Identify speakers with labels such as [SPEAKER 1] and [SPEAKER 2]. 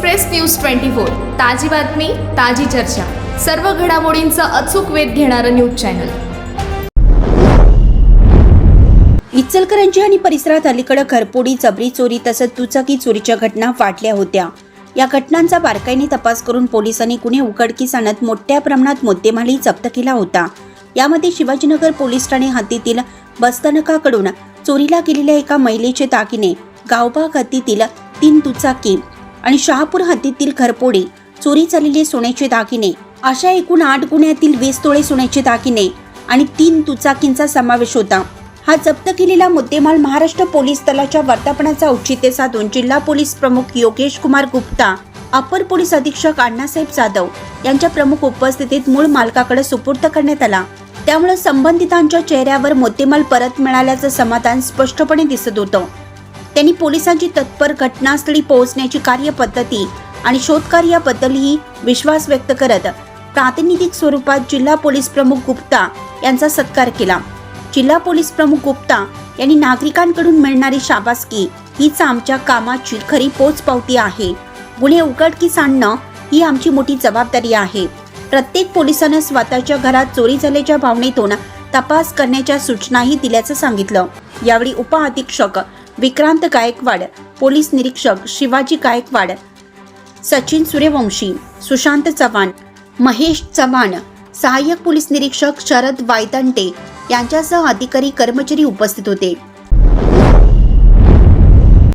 [SPEAKER 1] Express news twenty four ताजी बातमी ताजी चर्चा. सर्व घडामोडींचा अचूक वेध घेणारं न्यूज चॅनल.
[SPEAKER 2] इचलकरंजी आणि परिसरात अलीकडे घरपोडी जबरी चोरी तसंच दुचाकी चोरीच्या घटना वाढल्या होत्या. या घटनांचा बारकाईने तपास करून पोलिसांनी गुन्हे उघडकीस आणत मोठ्या प्रमाणात मुद्देमालही जप्त केला होता. यामध्ये शिवाजीनगर पोलीस ठाणे हद्दीतील बस्तनकाकडून चोरीला गेलेल्या एका महिलेचे दागिने गावबाग हद्दीतील तीन दुचाकी आणि शहापूर हद्दीतील घरपोडी चोरी झालेले सोन्याचे दागिने अशा एकूण आठ गुन्ह्यातील वीस तोळे सोन्याचे दागिने आणि तीन दुचाकींचा समावेश होता. हा जप्त केलेला मुद्देमाल महाराष्ट्र पोलीस दलाच्या वर्धापनाचा औचित्य साधून जिल्हा पोलीस प्रमुख योगेश कुमार गुप्ता अपर पोलीस अधीक्षक अण्णासाहेब जाधव यांच्या प्रमुख उपस्थितीत मूळ मालकाकडे सुपूर्द करण्यात आला. त्यामुळे संबंधितांच्या चेहऱ्यावर मुद्देमाल परत मिळाल्याचं समाधान स्पष्टपणे दिसत होतं. त्यांनी पोलिसांची तत्पर घटनास्थळी पोहोचण्याची कार्यपद्धती आणि शोधकार्याबद्दलही विश्वास व्यक्त करत प्रातिनिधिक स्वरूपात जिल्हा पोलीस प्रमुख गुप्ता यांचा सत्कार केला. जिल्हा पोलीस प्रमुख गुप्ता यांनी नागरिकांकडून मिळणारी शाबासकी हीच आमच्या कामाची खरी पोचपावती आहे. गुन्हे उघडकीस आणणं ही आमची मोठी जबाबदारी आहे. प्रत्येक पोलिसानं स्वतःच्या घरात चोरी झाल्याच्या भावनेतून तपास करण्याच्या सूचनाही दिल्याचं सांगितलं. यावेळी उपअधीक्षक विक्रांत गायकवाड पोलीस निरीक्षक शिवाजी गायकवाड सचिन सूर्यवंशी सुशांत चव्हाण महेश चव्हाण सहाय्यक पोलीस निरीक्षक शरद वायदंटे यांच्यासह अधिकारी कर्मचारी उपस्थित होते.